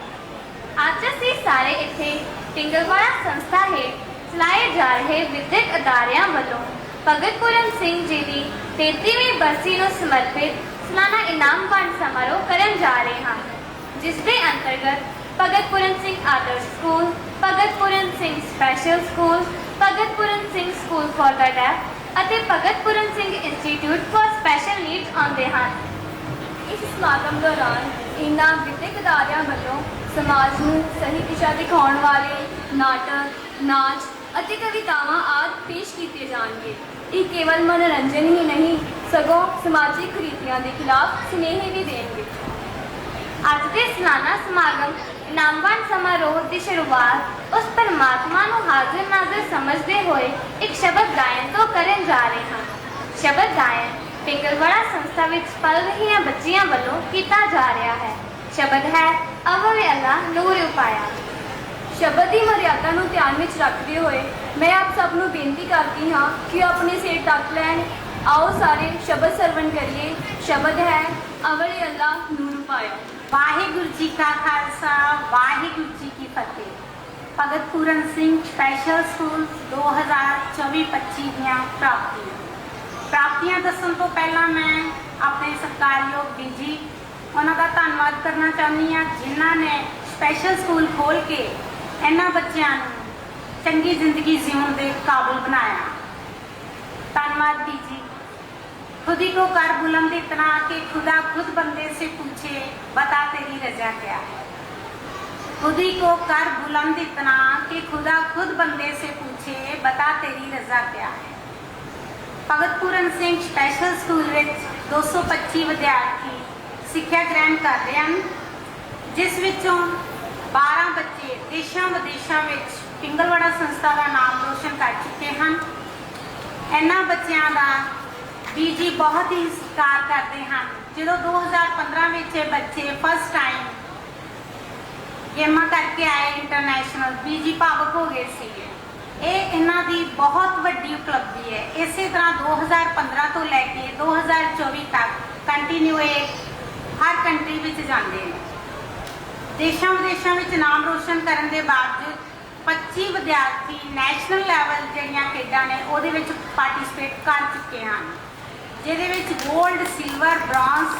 ਅੱਜ ਅਸੀਂ ਸਾਰੇ ਇੱਥੇ ਪਿੰਗਲਵਾੜਾ ਸੰਸਥਾ ਹੈ ਚਲਾਏ ਜਾ ਰਹੇ ਵਿਦਿਅਕ ਅਦਾਰਿਆਂ ਵੱਲੋਂ ਭਗਤ ਪੂਰਨ ਸਿੰਘ ਜੀ ਦੀ 33ਵੀਂ ਬਰਸੀ ਨੂੰ ਸਮਰਪਿਤ ਸਾਲਾਨਾ ਇਨਾਮ ਵੰਡ ਸਮਾਰੋਹ ਕਰਨ ਜਾ ਰਹੇ ਹਾਂ, ਜਿਸ ਦੇ ਅੰਤਰਗਤ Bhagat Puran Singh Adarsh school, Bhagat Puran Singh special school Bhagat Puran Singh school for the deaf ਅਤੇ Bhagat Puran Singh institute for special needs ਆਉਂਦੇ ਹਨ। ਇਸ ਸਮਾਗਮ ਦੌਰਾਨ ਇਹਨਾਂ ਵਿਦਿਅਕ ਅਦਾਰਿਆਂ ਵੱਲੋਂ ਸਮਾਜ ਨੂੰ ਸਹੀ ਦਿਸ਼ਾ ਦਿਖਾਉਣ ਵਾਲੇ ਨਾਟਕ, ਨਾਚ ਅਤੇ ਕਵਿਤਾਵਾਂ ਆਦਿ ਪੇਸ਼ ਕੀਤੇ ਜਾਣਗੇ। ਇਹ ਕੇਵਲ ਮਨੋਰੰਜਨ ਹੀ ਨਹੀਂ, ਸਗੋਂ ਸਮਾਜਿਕ ਕੁਰੀਤੀਆਂ ਦੇ ਖਿਲਾਫ ਸੁਨੇਹੇ ਵੀ ਦੇਣਗੇ। ਅੱਜ ਦੇ ਸਾਲਾਨਾ ਸਮਾਗਮ ਇਨਾਮਵੰਡ ਸਮਾਰੋਹ ਦੀ ਸ਼ੁਰੂਆਤ ਉਸ ਪਰਮਾਤਮਾ ਨੂੰ ਹਾਜ਼ਰ ਨਾਜ਼ਰ ਸਮਝਦੇ ਹੋਏ ਇੱਕ ਸ਼ਬਦ ਗਾਇਨ ਤੋਂ ਕਰਨ ਜਾ ਰਹੇ ਹਾਂ। ਸ਼ਬਦ ਗਾਇਨ ਪਿੰਗਲਵਾੜਾ ਸੰਸਥਾ ਵਿੱਚ ਪਲ ਰਹੀਆਂ ਬੱਚੀਆਂ ਵੱਲੋਂ ਕੀਤਾ ਜਾ ਰਿਹਾ ਹੈ। ਸ਼ਬਦ ਹੈ, ਅਵਲ ਅੱਲਾ, ਨੂਰ ਉਪਾਇਆ। ਸ਼ਬਦ ਦੀ ਮਰਿਆਦਾ ਨੂੰ ਧਿਆਨ ਵਿੱਚ ਰੱਖਦੇ ਹੋਏ ਮੈਂ ਆਪ ਸਭ ਨੂੰ ਬੇਨਤੀ ਕਰਦੀ ਹਾਂ ਕਿ ਉਹ ਆਪਣੇ ਸਿਰ ਢੱਕ ਲੈਣ। ਆਓ ਸਾਰੇ ਸ਼ਬਦ ਸਰਵਣ ਕਰੀਏ। ਸ਼ਬਦ ਹੈ, ਅਵਲ ਅੱਲਾ, ਨੂਰ ਪਾਇਆ ਵਾਹਿਗੁਰੂ ਜੀ ਕਾ ਖਾਲਸਾ, ਵਾਹਿਗੁਰੂ ਜੀ ਕੀ ਫਤਿਹ। ਭਗਤ ਪੂਰਨ ਸਿੰਘ ਸਪੈਸ਼ਲ ਸਕੂਲ 2024-25 ਦੀਆਂ ਪ੍ਰਾਪਤੀਆਂ। ਪ੍ਰਾਪਤੀਆਂ ਦੱਸਣ ਤੋਂ ਪਹਿਲਾਂ ਮੈਂ ਆਪਣੇ ਸਤਿਕਾਰਯੋਗ ਬੀਜੀ, ਉਹਨਾਂ ਦਾ ਧੰਨਵਾਦ ਕਰਨਾ ਚਾਹੁੰਦੀ ਹਾਂ, ਜਿਨ੍ਹਾਂ ਨੇ ਸਪੈਸ਼ਲ ਸਕੂਲ ਖੋਲ ਕੇ ਇਹਨਾਂ ਬੱਚਿਆਂ ਨੂੰ ਚੰਗੀ ਜ਼ਿੰਦਗੀ ਜਿਉਣ ਦੇ ਕਾਬਿਲ ਬਣਾਇਆ। ਧੰਨਵਾਦ ਬੀਜੀ। खुद ही को कर बुलंद इतना कि खुदा खुद बंदे से पूछे बता तेरी रजा क्या है खुद ही को कर बुलंद इतना कि खुदा खुद बंदे से पूछे बता तेरी रजा क्या है ਭਗਤ ਪੂਰਨ ਸਿੰਘ ਸਪੈਸ਼ਲ ਸਕੂਲ ਵਿੱਚ 225 ਵਿਦਿਆਰਥੀ ਸਿੱਖਿਆ ਗ੍ਰਹਿਣ ਕਰ ਰਹੇ ਹਨ ਜਿਸ ਵਿੱਚੋਂ 12 ਬੱਚੇ ਦੇਸ਼ਾਂ ਵਿਦੇਸ਼ਾਂ ਵਿੱਚ ਪਿੰਗਲਵਾੜਾ ਸੰਸਥਾ ਦਾ ਨਾਮ ਰੋਸ਼ਨ ਕਰ ਚੁੱਕੇ ਹਨ ਇਹਨਾਂ ਬੱਚਿਆਂ ਦਾ ਬੀਜੀ ਬਹੁਤ ਹੀ ਸਤਿਕਾਰ ਕਰਦੇ ਹਨ। ਜਦੋਂ 2015 ਵਿੱਚ ਇਹ ਬੱਚੇ ਫਸਟ ਟਾਈਮ ਗੇਮਾਂ ਕਰਕੇ ਆਏ ਇੰਟਰਨੈਸ਼ਨਲ ਬੀਜੀ ਭਾਵਕ ਹੋ ਗਏ ਸੀ ਇਹ ਇਹਨਾਂ ਦੀ ਬਹੁਤ ਵੱਡੀ ਉਪਲਬਧੀ ਹੈ। ਇਸੇ ਤਰ੍ਹਾਂ 2015 ਤੋਂ ਲੈ ਕੇ 2024 ਤੱਕ ਕੰਟੀਨਿਊ ਇਹ ਹਰ ਕੰਟਰੀ ਵਿੱਚ ਜਾਂਦੇ ਨੇ। ਦੇਸ਼ਾਂ ਵਿਦੇਸ਼ਾਂ ਵਿੱਚ ਨਾਮ ਰੋਸ਼ਨ ਕਰਨ ਦੇ ਬਾਵਜੂਦ 25 ਵਿਦਿਆਰਥੀ ਨੈਸ਼ਨਲ ਲੈਵਲ ਜਿਹੜੀਆਂ ਖੇਡਾਂ ਨੇ, ਉਹਦੇ ਵਿੱਚ ਪਾਰਟਿਸਿਪੇਟ ਕਰ ਚੁੱਕੇ ਹਨ। ਜਿਹਦੇ ਵਿੱਚ 골ਡ ਸਿਲਵਰ ਬ੍ਰਾਂਜ਼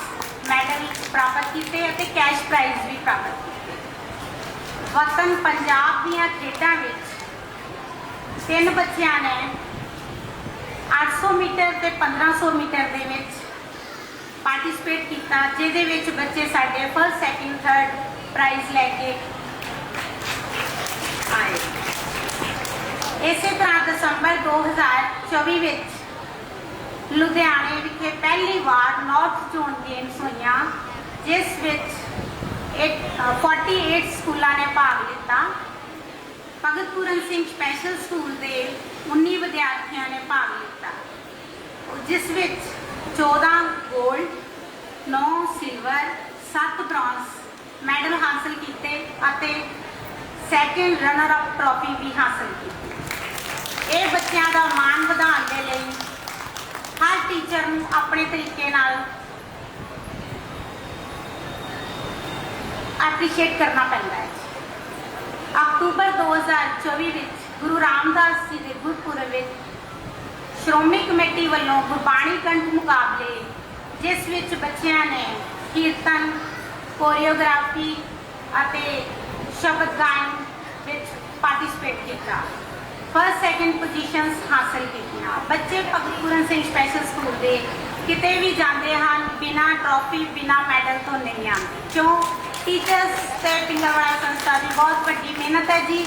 ਮੈਡਲ ਪ੍ਰਾਪਤ ਕੀਤੇ ਅਤੇ ਕੈਸ਼ ਪ੍ਰਾਈਜ਼ ਵੀ ਪ੍ਰਾਪਤ ਕੀਤੇ। ਵਤਨ ਪੰਜਾਬ ਦੀਆਂ ਖੇਡਾਂ ਵਿੱਚ ਤਿੰਨ ਬੱਚਿਆਂ ਨੇ 800 ਮੀਟਰ ਤੇ 1500 ਮੀਟਰ ਦੇ ਵਿੱਚ ਪਾਰਟਿਸਿਪੇਟ ਕੀਤਾ, ਜਿਹਦੇ ਵਿੱਚ ਬੱਚੇ ਸਾਡੇ ਫਸਟ ਸੈਕਿੰਡ ਥਰਡ ਪ੍ਰਾਈਜ਼ ਲੈ ਕੇ ਆਏ। ਇਸੇ ਤਰ੍ਹਾਂ ਦਸੰਬਰ 2024 ਵਿੱਚ ਲੁਧਿਆਣੇ ਵਿਖੇ ਪਹਿਲੀ ਵਾਰ ਨਾਰਥ ਜ਼ੋਨ ਗੇਮਸ ਹੋਈਆਂ ਜਿਸ ਵਿੱਚ ਇੱਕ- ਅ, 48 ਸਕੂਲਾਂ ਨੇ ਭਾਗ ਲਿੱਤਾ। ਭਗਤ ਪੂਰਨ ਸਿੰਘ ਸਪੈਸ਼ਲ ਸਕੂਲ ਦੇ 19 ਵਿਦਿਆਰਥੀਆਂ ਨੇ ਭਾਗ ਲਿੱਤਾ। ਜਿਸ ਵਿੱਚ 14 골ਡ 9 ਸਿਲਵਰ 7 ਬ੍ਰੌਂਜ਼ ਮੈਡਲ ਹਾਸਲ ਕੀਤੇ ਅਤੇ ਸੈਕਿੰਡ ਰਨਰ ਅਪ ਟਰਾਫੀ ਵੀ ਹਾਸਲ ਕੀਤੀ। ਇਹ ਬੱਚਿਆਂ ਦਾ ਮਾਣ ਵਧਾਉਣ ਦੇ ਲਈ ਹਰ ਟੀਚਰ ਨੂੰ ਆਪਣੇ ਤਰੀਕੇ ਨਾਲ ਐਪਰੀਸ਼ੀਏਟ ਕਰਨਾ ਪੈਂਦਾ ਹੈ। ਅਕਤੂਬਰ 2024 ਵਿੱਚ ਗੁਰੂ ਰਾਮਦਾਸ ਜੀ ਦੇ ਗੁਰਪੁਰਬ ਵਿੱਚ ਸ਼੍ਰੋਮਣੀ ਕਮੇਟੀ ਵੱਲੋਂ ਗੁਰਬਾਣੀ ਕੰਠ ਮੁਕਾਬਲੇ, ਜਿਸ ਵਿੱਚ ਬੱਚਿਆਂ ਨੇ ਕੀਰਤਨ ਕੋਰੀਓਗ੍ਰਾਫੀ ਅਤੇ ਸ਼ਬਦ ਗਾਇਨ ਵਿੱਚ ਪਾਰਟਿਸਿਪੇਟ ਕੀਤਾ। ਫਸਟ ਸੈਕਿੰਡ ਪੋਜੀਸ਼ਨਸ ਹਾਸਲ ਕੀਤੀਆਂ। ਬੱਚੇ ਭਗਤ ਪੂਰਨ ਸਿੰਘ ਸਪੈਸ਼ਲ ਸਕੂਲ ਦੇ ਕਿਤੇ ਵੀ ਜਾਂਦੇ ਹਨ, ਬਿਨਾ ਟਰੋਫੀ ਬਿਨਾ ਮੈਡਲ ਤੋਂ ਨਹੀਂ ਆਉਂਦੇ। ਕਿਉਂ? ਟੀਚਰਸ ਤੇ ਪਿੰਗਲਵਾੜਾ ਸੰਸਥਾ ਦੀ ਬਹੁਤ ਵੱਡੀ ਮਿਹਨਤ ਹੈ ਜੀ।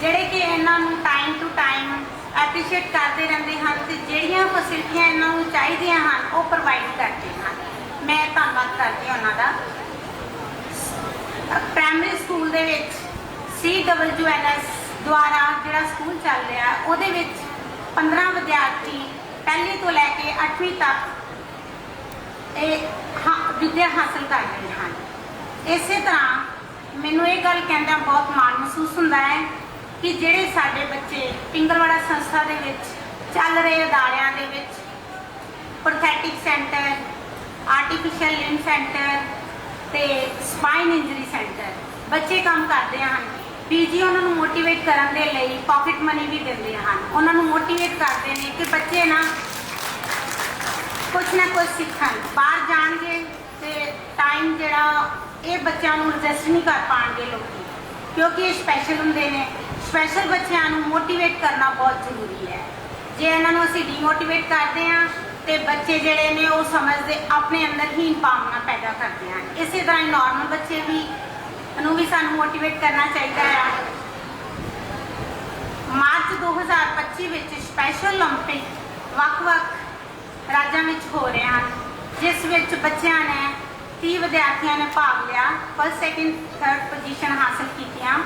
ਜਿਹੜੇ ਕਿ ਇਹਨਾਂ ਨੂੰ ਟਾਈਮ ਟੂ ਟਾਈਮ ਐਪਰੀਸ਼ੀਏਟ ਕਰਦੇ ਰਹਿੰਦੇ ਹਨ ਤੇ ਜਿਹੜੀਆਂ ਫੈਸਿਲਿਟੀਆਂ ਇਹਨਾਂ ਨੂੰ ਚਾਹੀਦੀਆਂ ਹਨ, ਉਹ ਪ੍ਰੋਵਾਈਡ ਕਰਦੇ ਹਨ। ਮੈਂ ਧੰਨਵਾਦ ਕਰਦੀ ਹਾਂ ਉਹਨਾਂ ਦਾ। ਪ੍ਰਾਇਮਰੀ ਸਕੂਲ ਦੇ ਵਿੱਚ CWNS ਦੁਆਰਾ ਜਿਹੜਾ ਸਕੂਲ ਚੱਲ ਰਿਹਾ, ਉਹਦੇ ਵਿੱਚ 15 ਵਿਦਿਆਰਥੀ ਪਹਿਲੀ ਤੋਂ ਲੈ ਕੇ 8ਵੀਂ ਤੱਕ ਇਹ ਹਾਂ, ਵਿਦਿਆ ਹਾਸਲ ਕਰ ਰਹੇ ਹਨ। ਇਸੇ ਤਰ੍ਹਾਂ ਮੈਨੂੰ ਇਹ ਗੱਲ ਕਹਿੰਦਾ ਬਹੁਤ ਮਾਣ ਮਹਿਸੂਸ ਹੁੰਦਾ ਹੈ ਕਿ ਜਿਹੜੇ ਸਾਡੇ ਬੱਚੇ ਪਿੰਗਲਵਾੜਾ ਸੰਸਥਾ ਦੇ ਵਿੱਚ ਚੱਲ ਰਹੇ ਅਦਾਰਿਆਂ ਦੇ ਵਿੱਚ, prosthetic centre artificial limb centre ਤੇ ਸਪਾਈਨ ਇੰਜਰੀ ਸੈਂਟਰ, ਬੱਚੇ ਕੰਮ ਕਰਦੇ ਹਨ। ਪੀਜੀ ਉਹਨਾਂ ਨੂੰ ਮੋਟੀਵੇਟ ਕਰਨ ਦੇ ਲਈ ਪਾਕਟ ਮਨੀ ਵੀ ਦਿੰਦੇ ਹਨ। ਉਹਨਾਂ ਨੂੰ ਮੋਟੀਵੇਟ ਕਰਦੇ ਨੇ ਕਿ ਬੱਚੇ ਨਾ ਕੁਛ ਨਾ ਕੁਛ ਸਿੱਖਣ। ਬਾਹਰ ਜਾਣਗੇ ਤੇ ਟਾਈਮ ਜਿਹੜਾ, ਇਹ ਬੱਚਿਆਂ ਨੂੰ ਰਜਿਸਟ ਨਹੀਂ ਕਰ ਪਾਣਗੇ ਲੋਕੀ। ਕਿਉਂਕਿ ਇਹ ਸਪੈਸ਼ਲ ਹੁੰਦੇ ਨੇ। ਸਪੈਸ਼ਲ ਬੱਚਿਆਂ ਨੂੰ ਮੋਟੀਵੇਟ ਕਰਨਾ ਬਹੁਤ ਜ਼ਰੂਰੀ ਹੈ। ਜੇ ਇਹਨਾਂ ਨੂੰ ਅਸੀਂ ਡੀਮੋਟੀਵੇਟ ਕਰਦੇ ਹਾਂ ਤੇ ਬੱਚੇ ਜਿਹੜੇ ਨੇ ਉਹ ਸਮਝਦੇ, ਆਪਣੇ ਅੰਦਰ ਹੀ ਭਾਵਨਾ ਪੈਦਾ ਕਰਦੇ ਹਨ। ਇਸੇ ਤਰ੍ਹਾਂ ਹੀ ਨਾਰਮਲ ਬੱਚੇ ਵੀ ਨੂੰ ਵੀ ਸਾਨੂੰ ਮੋਟੀਵੇਟ ਕਰਨਾ ਚਾਹੀਦਾ ਹੈ ਮਾਰਚ 2025 ਵਿੱਚ ਸਪੈਸ਼ਲ 올림픽 ਵੱਖ-ਵੱਖ ਰਾਜਾਂ ਵਿੱਚ ਹੋ ਰਹੇ ਹਨ ਜਿਸ ਵਿੱਚ ਬੱਚਿਆਂ ਨੇ 30 ਵਿਦਿਆਰਥੀਆਂ ਨੇ ਭਾਗ ਲਿਆ ਫਸਟ ਸੈਕਿੰਡ ਥਰਡ ਪੋਜੀਸ਼ਨ ਹਾਸਲ ਕੀਤੀਆਂ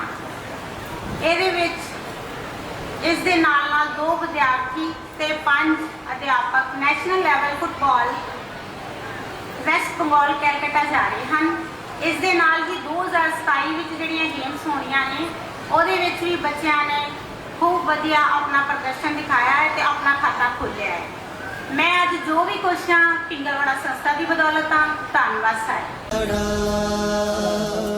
ਇਹਦੇ ਵਿੱਚ ਇਸ ਦੇ ਨਾਲ ਨਾਲ ਦੋ ਵਿਦਿਆਰਥੀ ਤੇ ਪੰਜ ਅਧਿਆਪਕ national level football West Bengal Calcutta ਜਾ ਰਹੇ ਹਨ ਇਸ ਦੇ ਨਾਲ ਹੀ 2027 ਵਿੱਚ ਜਿਹੜੀਆਂ ਗੇਮਸ ਹੋਣੀਆਂ ਨੇ, ਉਹਦੇ ਵਿੱਚ ਵੀ ਬੱਚਿਆਂ ਨੇ ਖੂਬ ਵਧੀਆ ਆਪਣਾ ਪ੍ਰਦਰਸ਼ਨ ਦਿਖਾਇਆ ਹੈ ਤੇ ਆਪਣਾ ਖਾਤਾ ਖੋਲ੍ਹਿਆ ਹੈ। ਮੈਂ ਅੱਜ ਜੋ ਵੀ ਕੁਛ ਹਾਂ ਪਿੰਗਲਵਾੜਾ ਸੰਸਥਾ ਦੀ ਬਦੌਲਤ ਹਾਂ, ਧੰਨਵਾਦ ਸਾਰੇ।